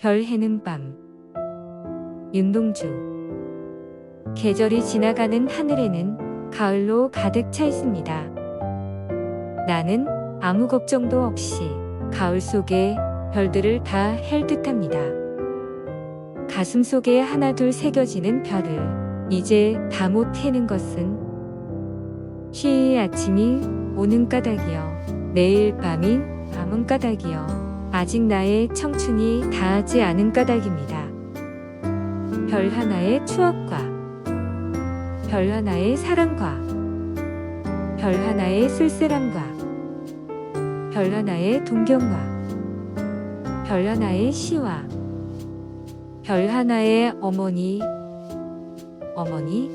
별 해는 밤 윤동주 계절이 지나가는 하늘에는 가을로 가득 차 있습니다. 나는 아무 걱정도 없이 가을 속에 별들을 다 헬 듯합니다. 가슴 속에 하나둘 새겨지는 별을 이제 다 못 해는 것은 쉬이 아침이 오는 까닭이여 내일 밤이 남은 까닭이여 아직 나의 청춘이 다하지 않은 까닭입니다. 별 하나의 추억과 별 하나의 사랑과 별 하나의 쓸쓸함과 별 하나의 동경과 별 하나의 시와 별 하나의 어머니 어머니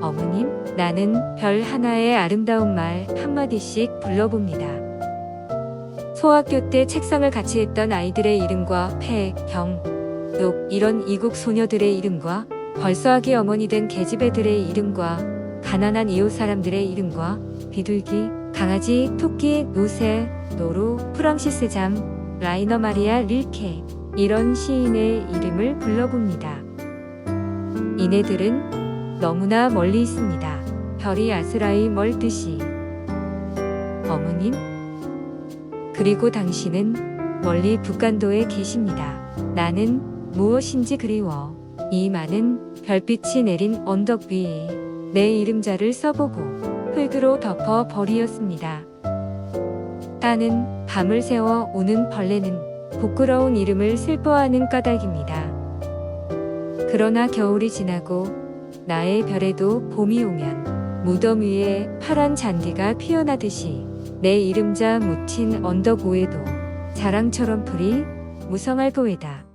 어머님 나는 별 하나의 아름다운 말 한마디씩 불러봅니다. 소학교 때 책상을 같이 했던 아이들의 이름과 폐, 경, 녹 이런 이국 소녀들의 이름과 벌써하기 어머니 된 계집애들의 이름과 가난한 이웃 사람들의 이름과 비둘기, 강아지, 토끼, 노새, 노루, 프랑시스 잠, 라이너 마리아 릴케 이런 시인의 이름을 불러봅니다. 이네들은 너무나 멀리 있습니다. 별이 아스라이 멀듯이. 어머님, 그리고 당신은 멀리 북간도에 계십니다. 나는 무엇인지 그리워. 이 많은 별빛이 내린 언덕 위에 내 이름자를 써보고 흙으로 덮어 버리었습니다. 따는 밤을 새워 오는 벌레는 부끄러운 이름을 슬퍼하는 까닭입니다. 그러나 겨울이 지나고 나의 별에도 봄이 오면 무덤 위에 파란 잔디가 피어나듯이 내 이름자 묻힌 언덕 위에도 자랑처럼 풀이 무성할 거이다.